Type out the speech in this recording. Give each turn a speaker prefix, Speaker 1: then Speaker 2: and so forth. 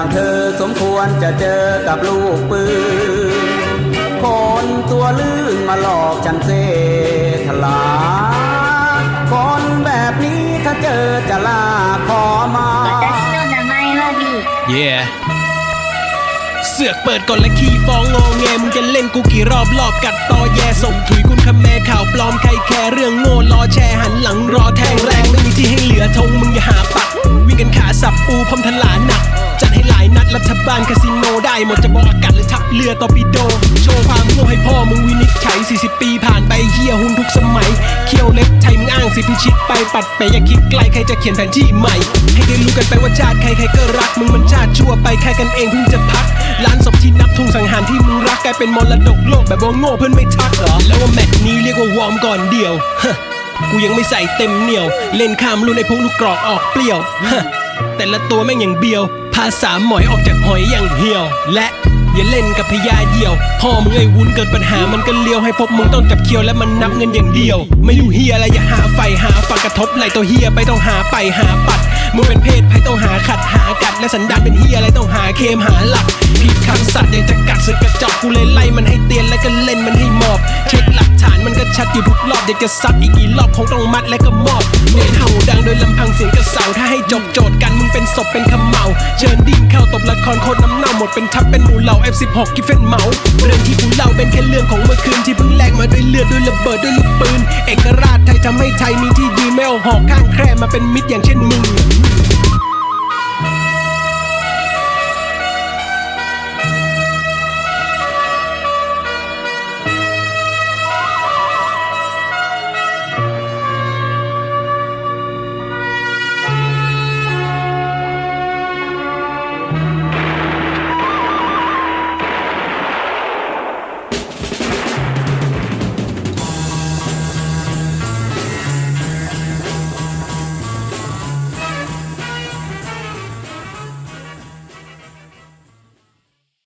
Speaker 1: อย่างเธอสมควรจะเจอกับลูกปืน คนตัวลื่นมาหลอกฉันเสทลา คนแบบนี้ถ้าเจอจะลาขอมา
Speaker 2: 私の名前は B
Speaker 3: yeah เสือกเปิดก่อนและขี้ฟ้องงอแงมึงจะเล่นกูกี่รอบรอบกัดตอแยส่งถุยคุณคำแม่ข่าวปลอมใครแคร์เรื่องโง่รอแชร์หันหลังรอแทงแรงไม่มีที่ให้เหลือทงมึงอย่าหาปัก วิ่งกันขาสับปูพร้อมทลาหนัก รัฐบาลคาสิโนได้หมดจะบอกอากาศหรือทัพเรือตอปิโด โชว์ความโง่ให้พ่อมึงวินิจฉัย 40 ปีผ่านไปเฮียหุ่นทุกสมัย เคี่ยวเล็กไทยมึงอ้างสิพิชิตไปปัดไปอย่าคิดไกลใครจะเขียนแผนที่ใหม่ ให้ได้รู้กันไปว่าชาติใครใครก็รักมึงมันชาติชั่วไปแค่กันเองเพิ่งจะพักล้านศพที่นับทุ่งสังหารที่มึงรักกลายเป็นมรดกโลกแบบว่าโง่เพื่อนไม่ทักเหรอแล้วว่าแมตช์นี้เรียกว่าวอร์มก่อนเดียวฮะกูยังไม่ใส่เต็มเหนียว เล่นข้ามรุ่นไอ้พวกลูกกรอกออกเปรี้ยวฮะแต่ละตัวแม่งอย่างเบียวาษาหมอยออกจากหอยอย่างเหี่ยว และอย่าเล่นกับพญาเดี่ยวพ่อมึงไอ้วุ้นเกิดปัญหามันก็เลี้ยวให้พบมึงต้องจับเคียวและมันนับเงินอย่างเดียว ไม่รู้เฮียอะไรอย่าหาไฟหาฝักกระทบไหลตัวเฮียไปต้องหาไปหาปัดมึงเป็นเพศภัยต้องหาขัดหากัดและสันดานเป็นเฮียอะไรต้องหาเคมหาหลักผิดคำสัตว์ยังจะกัดสึกกระจอกกูเลยไล่มันให้เตียนแล้วก็เล่นมันให้หมอบ เช็คหลักฐานมันก็ชัดอยู่ทุกรอบอยากจะซัดอีกกี่รอบคงต้องมัดและก็มอบเน้นเห่าดังโดยลำพังเสียงกระเสาถ้าให้จบโจท ศพเป็นขมเหาเชิญดิ้งเข้าตบละครโคตรน้ำเน่าหมดเป็นทับเป็นหมูเหล่า F16 กิฟเฟนเมาเรื่องที่กูเล่าเป็นแค่เรื่องของเมื่อคืนที่เพิ่งแลกมาด้วยเลือดด้วยระเบิดด้วยลูกปืน เอกราชไทยทำให้ไทยมีที่ยืนไม่เอาหอกข้างแคร่มาเป็นมิตรอย่างเช่นมึง